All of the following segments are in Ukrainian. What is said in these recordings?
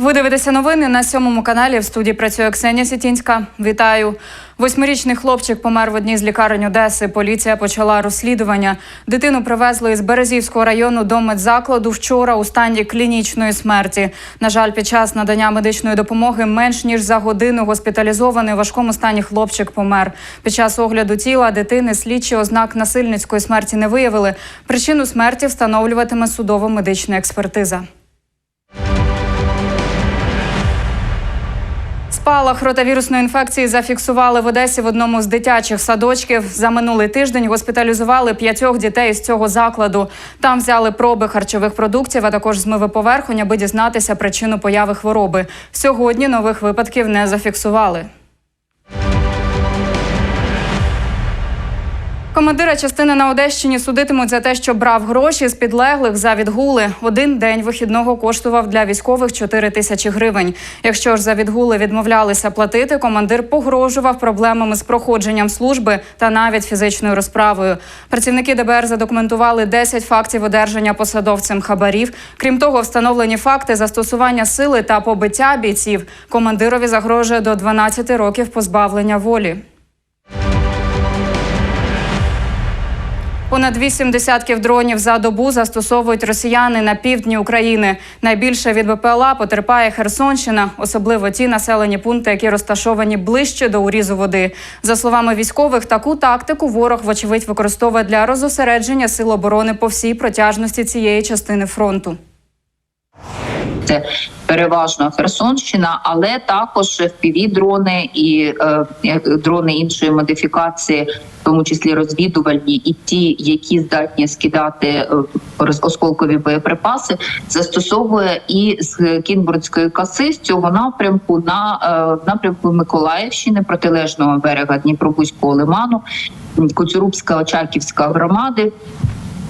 Ви дивитеся новини на сьомому каналі. В студії працює Ксенія Сітінська. Вітаю. Восьмирічний хлопчик помер в одній з лікарень Одеси. Поліція почала розслідування. Дитину привезли із Березівського району до медзакладу вчора у стані клінічної смерті. На жаль, під час надання медичної допомоги менш ніж за годину госпіталізований у важкому стані хлопчик помер. Під час огляду тіла дитини слідчі ознак насильницької смерті не виявили. Причину смерті встановлюватиме судово-медична експертиза. Спалах ротавірусної інфекції зафіксували в Одесі в одному з дитячих садочків. За минулий тиждень госпіталізували п'ятьох дітей з цього закладу. Там взяли проби харчових продуктів, а також змиви поверхонь, аби дізнатися причину появи хвороби. Сьогодні нових випадків не зафіксували. Командира частини на Одещині судитимуть за те, що брав гроші з підлеглих за відгули. Один день вихідного коштував для військових 4 тисячі гривень. Якщо ж за відгули відмовлялися платити, командир погрожував проблемами з проходженням служби та навіть фізичною розправою. Працівники ДБР задокументували 10 фактів одержання посадовцем хабарів. Крім того, встановлені факти застосування сили та побиття бійців. Командирові загрожує до 12 років позбавлення волі. Понад вісім десятків дронів за добу застосовують росіяни на півдні України. Найбільше від БПЛА потерпає Херсонщина, особливо ті населені пункти, які розташовані ближче до урізу води. За словами військових, таку тактику ворог, вочевидь, використовує для розосередження сил оборони по всій протяжності цієї частини фронту. Це переважно Херсонщина, але також fpv дрони і е, дрони іншої модифікації, в тому числі розвідувальні, і ті, які здатні скидати е, осколкові боєприпаси, застосовує і з Кінбурдської коси з цього напрямку на е, напрямку Миколаївщини, протилежного берега Дніпробузького лиману, Коцюрубська Очаківська громади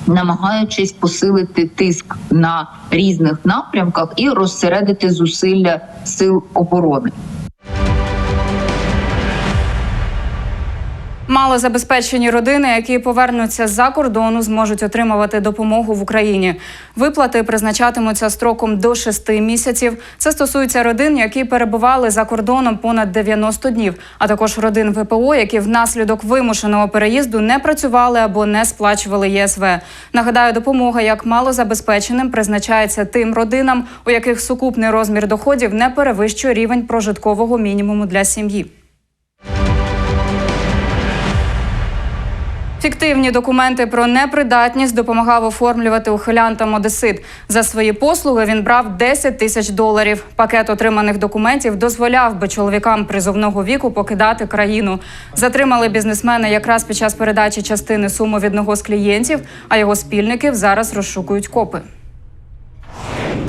намагаючись посилити тиск на різних напрямках і розсередити зусилля сил оборони. Малозабезпечені родини, які повернуться з-за кордону, зможуть отримувати допомогу в Україні. Виплати призначатимуться строком до 6 місяців. Це стосується родин, які перебували за кордоном понад 90 днів, а також родин ВПО, які внаслідок вимушеного переїзду не працювали або не сплачували ЄСВ. Нагадаю, допомога як малозабезпеченим призначається тим родинам, у яких сукупний розмір доходів не перевищує рівень прожиткового мінімуму для сім'ї. Фіктивні документи про непридатність допомагав оформлювати ухилянтам Одесит. За свої послуги він брав 10 тисяч доларів. Пакет отриманих документів дозволяв би чоловікам призовного віку покидати країну. Затримали бізнесмена якраз під час передачі частини суми від одного з клієнтів, а його спільників зараз розшукують копи.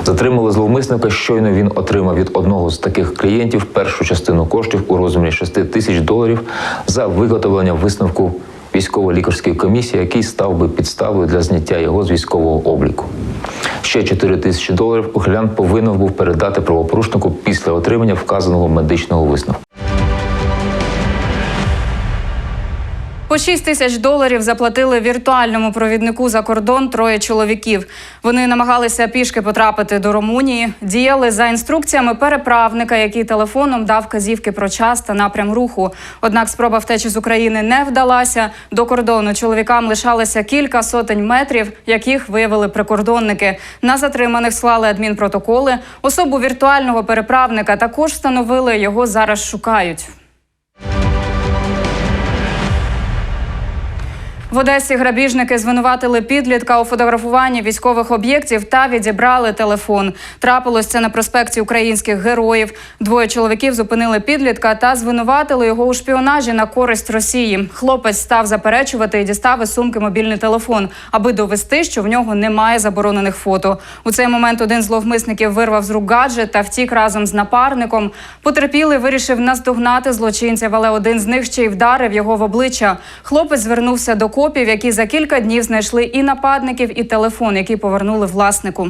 Затримали зловмисника. Щойно він отримав від одного з таких клієнтів першу частину коштів у розмірі 6 тисяч доларів за виготовлення висновку військово-лікарської комісії, який став би підставою для зняття його з військового обліку. Ще 4 тисячі доларів ухилян повинен був передати правопорушнику після отримання вказаного медичного висновку. По 6 тисяч доларів заплатили віртуальному провіднику за кордон троє чоловіків. Вони намагалися пішки потрапити до Румунії, діяли за інструкціями переправника, який телефоном дав казівки про час та напрям руху. Однак спроба втечі з України не вдалася. До кордону чоловікам лишалося кілька сотень метрів, яких виявили прикордонники. На затриманих склали адмінпротоколи. Особу віртуального переправника також встановили. Його зараз шукають. В Одесі грабіжники звинуватили підлітка у фотографуванні військових об'єктів та відібрали телефон. Трапилось це на проспекті українських героїв. Двоє чоловіків зупинили підлітка та звинуватили його у шпіонажі на користь Росії. Хлопець став заперечувати і дістав із сумки мобільний телефон, аби довести, що в нього немає заборонених фото. У цей момент один з зловмисників вирвав з рук гаджет та втік разом з напарником. Потерпілий вирішив наздогнати злочинців, але один з них ще й вдарив його в обличчя. Хлопець звернувся до копів, які за кілька днів знайшли і нападників, і телефон, який повернули власнику.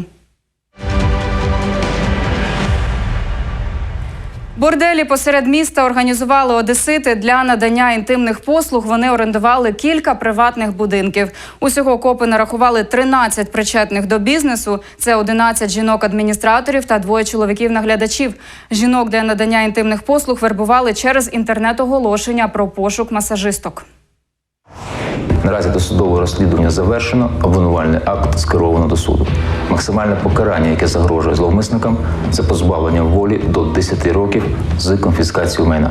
Борделі посеред міста організували одесити для надання інтимних послуг. Вони орендували кілька приватних будинків. Усього копи нарахували 13 причетних до бізнесу. Це 11 жінок-адміністраторів та двоє чоловіків-наглядачів. Жінок для надання інтимних послуг вербували через інтернет-оголошення про пошук масажисток. Наразі досудове розслідування завершено, обвинувальний акт скеровано до суду. Максимальне покарання, яке загрожує зловмисникам, це позбавлення волі до 10 років з конфіскацією майна.